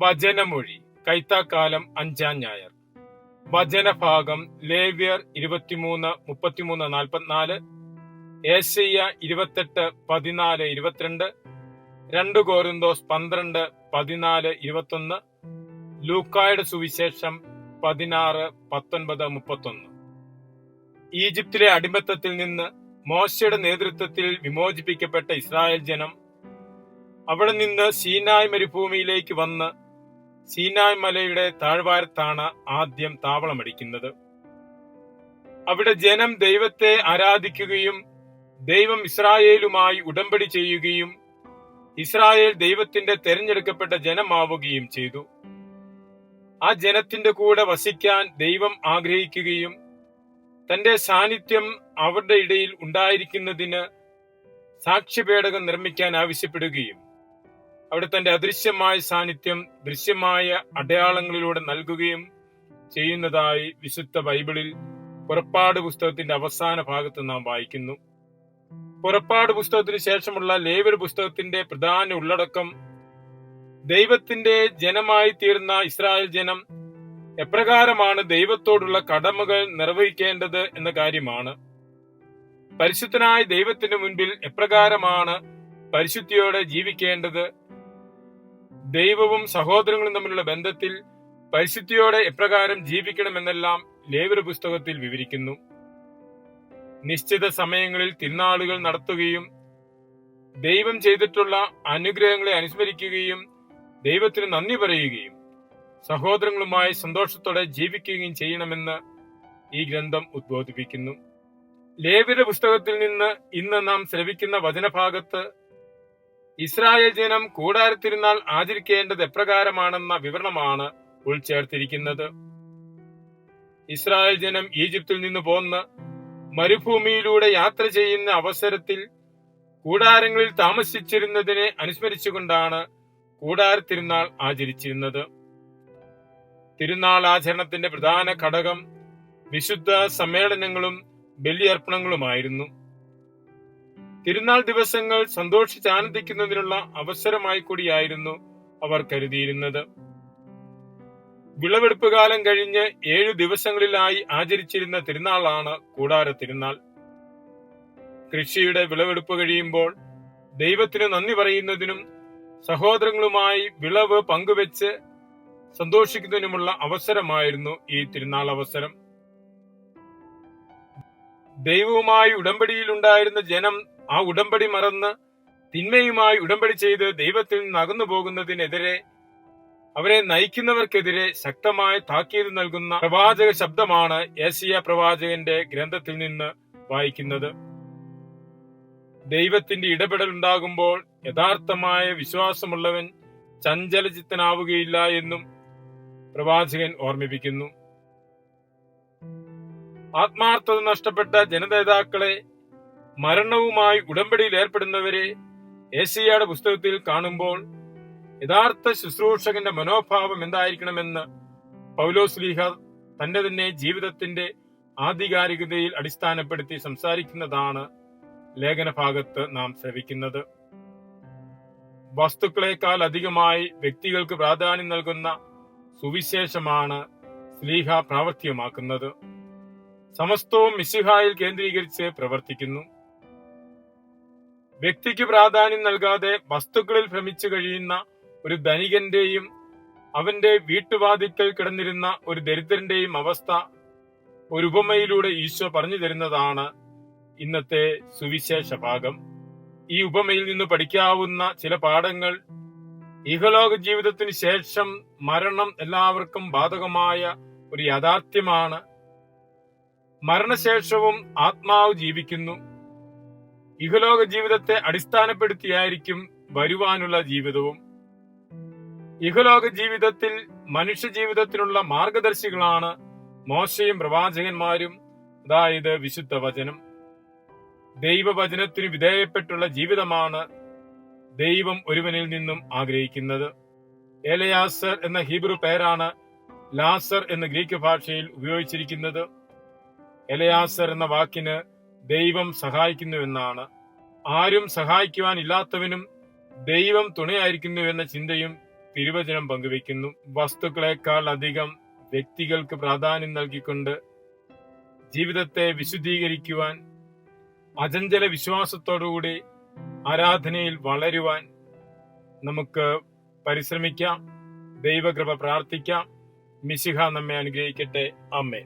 വചനമൊഴി കൈത്താക്കാലം അഞ്ചാം ഞായർ. വചനഭാഗം ലേവ്യർ ഇരുപത്തിമൂന്ന് മുപ്പത്തിമൂന്ന് നാൽപ്പത്തിനാല് ഏഷ്യ ഇരുപത്തെട്ട് പതിനാല് ഇരുപത്തിരണ്ട് രണ്ട് കോരിന്തോസ് പന്ത്രണ്ട് പതിനാല് ഇരുപത്തൊന്ന് ലൂക്കായുടെ സുവിശേഷം പതിനാറ് പത്തൊൻപത് മുപ്പത്തൊന്ന്. ഈജിപ്തിലെ അടിമത്തത്തിൽ നിന്ന് മോശയുടെ നേതൃത്വത്തിൽ വിമോചിപ്പിക്കപ്പെട്ട ഇസ്രായേൽ ജനം അവിടെ നിന്ന് സീനായ് മരുഭൂമിയിലേക്ക് വന്ന് സീനായ് മലയുടെ താഴ്വാരത്താണ് ആദ്യം താവളമടിക്കുന്നത്. അവിടെ ജനം ദൈവത്തെ ആരാധിക്കുകയും ദൈവം ഇസ്രായേലുമായി ഉടമ്പടി ചെയ്യുകയും ഇസ്രായേൽ ദൈവത്തിന്റെ തെരഞ്ഞെടുക്കപ്പെട്ട ജനമാവുകയും ചെയ്തു. ആ ജനത്തിന്റെ കൂടെ വസിക്കാൻ ദൈവം ആഗ്രഹിക്കുകയും തന്റെ സാന്നിധ്യം അവരുടെ ഇടയിൽ ഉണ്ടായിരിക്കുന്നതിന് സാക്ഷ്യപേടകം നിർമ്മിക്കാൻ ആവശ്യപ്പെടുകയും അവിടെ തന്റെ അദൃശ്യമായ സാന്നിധ്യം ദൃശ്യമായ അടയാളങ്ങളിലൂടെ നൽകുകയും ചെയ്യുന്നതായി വിശുദ്ധ ബൈബിളിൽ പുറപ്പാട് പുസ്തകത്തിന്റെ അവസാന ഭാഗത്ത് നാം വായിക്കുന്നു. പുറപ്പാട് പുസ്തകത്തിന് ശേഷമുള്ള ലേവർ പുസ്തകത്തിന്റെ പ്രധാന ഉള്ളടക്കം ദൈവത്തിന്റെ ജനമായി തീർന്ന ഇസ്രായേൽ ജനം എപ്രകാരമാണ് ദൈവത്തോടുള്ള കടമകൾ നിർവഹിക്കേണ്ടത് എന്ന കാര്യമാണ്. പരിശുദ്ധനായ ദൈവത്തിന് മുൻപിൽ എപ്രകാരമാണ് പരിശുദ്ധിയോടെ ജീവിക്കേണ്ടത് ദൈവവും സഹോദരങ്ങളും തമ്മിലുള്ള ബന്ധത്തിൽ പരിശുദ്ധിയോടെ എപ്രകാരം ജീവിക്കണമെന്നെല്ലാം ലേവര പുസ്തകത്തിൽ വിവരിക്കുന്നു. നിശ്ചിത സമയങ്ങളിൽ തിരുനാളുകൾ നടത്തുകയും ദൈവം ചെയ്തിട്ടുള്ള അനുഗ്രഹങ്ങളെ അനുസ്മരിക്കുകയും ദൈവത്തിന് നന്ദി പറയുകയും സഹോദരങ്ങളുമായി സന്തോഷത്തോടെ ജീവിക്കുകയും ചെയ്യണമെന്ന് ഈ ഗ്രന്ഥം ഉദ്ബോധിപ്പിക്കുന്നു. ലേവിയുടെ പുസ്തകത്തിൽ നിന്ന് ഇന്ന് നാം ശ്രവിക്കുന്ന വചനഭാഗത്ത് ഇസ്രായേൽ ജനം കൂടാരത്തിരുന്നാൾ ആചരിക്കേണ്ടത് എപ്രകാരമാണെന്ന വിവരണമാണ് ഉൾച്ചേർത്തിരിക്കുന്നത്. ഇസ്രായേൽ ജനം ഈജിപ്തിൽ നിന്ന് പോന്ന് മരുഭൂമിയിലൂടെ യാത്ര ചെയ്യുന്ന അവസരത്തിൽ കൂടാരങ്ങളിൽ താമസിച്ചിരുന്നതിനെ അനുസ്മരിച്ചുകൊണ്ടാണ് കൂടാര തിരുനാൾ ആചരിച്ചിരുന്നത്. തിരുനാൾ ആചരണത്തിന്റെ പ്രധാന ഘടകം വിശുദ്ധ സമ്മേളനങ്ങളും ബലിയർപ്പണങ്ങളുമായിരുന്നു. തിരുനാൾ ദിവസങ്ങൾ സന്തോഷിച്ച് ആനന്ദിക്കുന്നതിനുള്ള അവസരമായി കൂടിയായിരുന്നു അവർ കരുതിയിരുന്നത്. വിളവെടുപ്പ് കാലം കഴിഞ്ഞ് ഏഴു ദിവസങ്ങളിലായി ആചരിച്ചിരുന്ന തിരുനാളാണ് കൂടാര തിരുനാൾ. കൃഷിയുടെ വിളവെടുപ്പ് കഴിയുമ്പോൾ ദൈവത്തിന് നന്ദി പറയുന്നതിനും സഹോദരങ്ങളുമായി വിളവ് പങ്കുവെച്ച് സന്തോഷിക്കുന്നതിനുമുള്ള അവസരമായിരുന്നു ഈ തിരുനാൾ അവസരം. ദൈവവുമായി ഉടമ്പടിയിലുണ്ടായിരുന്ന ജനം ആ ഉടമ്പടി മറന്ന് തിന്മയുമായി ഉടമ്പടി ചെയ്ത് ദൈവത്തിൽ നിന്ന് അകന്നു പോകുന്നതിനെതിരെ അവരെ നയിക്കുന്നവർക്കെതിരെ ശക്തമായ താക്കീത് നൽകുന്ന പ്രവാചക ശബ്ദമാണ് ഏസിയ പ്രവാചകന്റെ ഗ്രന്ഥത്തിൽ നിന്ന് വായിക്കുന്നത്. ദൈവത്തിന്റെ ഇടപെടൽ ഉണ്ടാകുമ്പോൾ യഥാർത്ഥമായ വിശ്വാസമുള്ളവൻ ചഞ്ചലചിത്തനാവുകയില്ല എന്നും പ്രവാചകൻ ഓർമ്മിപ്പിക്കുന്നു. ആത്മാർത്ഥത നഷ്ടപ്പെട്ട ജനനേതാക്കളെ മരണവുമായി ഉടമ്പടിയിൽ ഏർപ്പെടുന്നവരെ ഏസിയയുടെ പുസ്തകത്തിൽ കാണുമ്പോൾ യഥാർത്ഥ ശുശ്രൂഷകന്റെ മനോഭാവം എന്തായിരിക്കണമെന്ന് പൗലോസ് സ്ലീഹർ തന്റെ തന്നെ ജീവിതത്തിന്റെ ആധികാരികതയിൽ അടിസ്ഥാനപ്പെടുത്തി സംസാരിക്കുന്നതാണ് ലേഖനഭാഗത്ത് നാം ശ്രവിക്കുന്നത്. വസ്തുക്കളെക്കാൾ അധികമായി വ്യക്തികൾക്ക് പ്രാധാന്യം നൽകുന്ന സുവിശേഷമാണ് സ്ലീഹ പ്രാവർത്തികമാക്കുന്നത്. സമസ്തവും മിശിഹായിൽ കേന്ദ്രീകരിച്ച് പ്രവർത്തിക്കുന്നു. വ്യക്തിക്ക് പ്രാധാന്യം നൽകാതെ വസ്തുക്കളിൽ ഭ്രമിച്ചു കഴിയുന്ന ഒരു ധനികന്റെയും അവന്റെ വീട്ടുവാതിക്കൽ കിടന്നിരുന്ന ഒരു ദരിദ്രന്റെയും അവസ്ഥ ഒരു ഉപമയിലൂടെ ഈശോ പറഞ്ഞു തരുന്നതാണ് ഇന്നത്തെ സുവിശേഷ ഭാഗം. ഈ ഉപമയിൽ നിന്ന് പഠിക്കാവുന്ന ചില പാഠങ്ങൾ ഇഹലോക ജീവിതത്തിന് ശേഷം മരണം എല്ലാവർക്കും ബാധകമായ ഒരു യാഥാർത്ഥ്യമാണ്. മരണശേഷവും ആത്മാവ് ജീവിക്കുന്നു. ഇഹലോക ജീവിതത്തെ അടിസ്ഥാനപ്പെടുത്തിയായിരിക്കും വരുവാനുള്ള ജീവിതവും. ഇഹലോക ജീവിതത്തിൽ മനുഷ്യ ജീവിതത്തിനുള്ള മാർഗദർശികളാണ് മോശയും പ്രവാചകന്മാരും അതായത് വിശുദ്ധ വചനം. ദൈവവചനത്തിന് വിധേയപ്പെട്ടുള്ള ജീവിതമാണ് ദൈവം ഒരുവനിൽ നിന്നും ആഗ്രഹിക്കുന്നത്. എലയാസർ എന്ന ഹീബ്രു പേരാണ് ലാസർ എന്ന ഗ്രീക്ക് ഭാഷയിൽ ഉപയോഗിച്ചിരിക്കുന്നത്. എലയാസർ എന്ന വാക്കിന് ദൈവം സഹായിക്കുന്നുവെന്നാണ്. ആരും സഹായിക്കുവാനില്ലാത്തവനും ദൈവം തുണയായിരിക്കുന്നുവെന്ന ചിന്തയും തിരുവചനം പങ്കുവെക്കുന്നു വസ്തുക്കളെക്കാൾ അധികം വ്യക്തികൾക്ക് പ്രാധാന്യം നൽകിക്കൊണ്ട് ജീവിതത്തെ വിശുദ്ധീകരിക്കുവാൻ അചഞ്ചല വിശ്വാസത്തോടുകൂടി ആരാധനയിൽ വളരുവാൻ നമുക്ക് പരിശ്രമിക്കാം. ദൈവകൃപ പ്രാർത്ഥിക്കാം. മിശിഹ നമ്മെ അനുഗ്രഹിക്കട്ടെ. അമ്മേ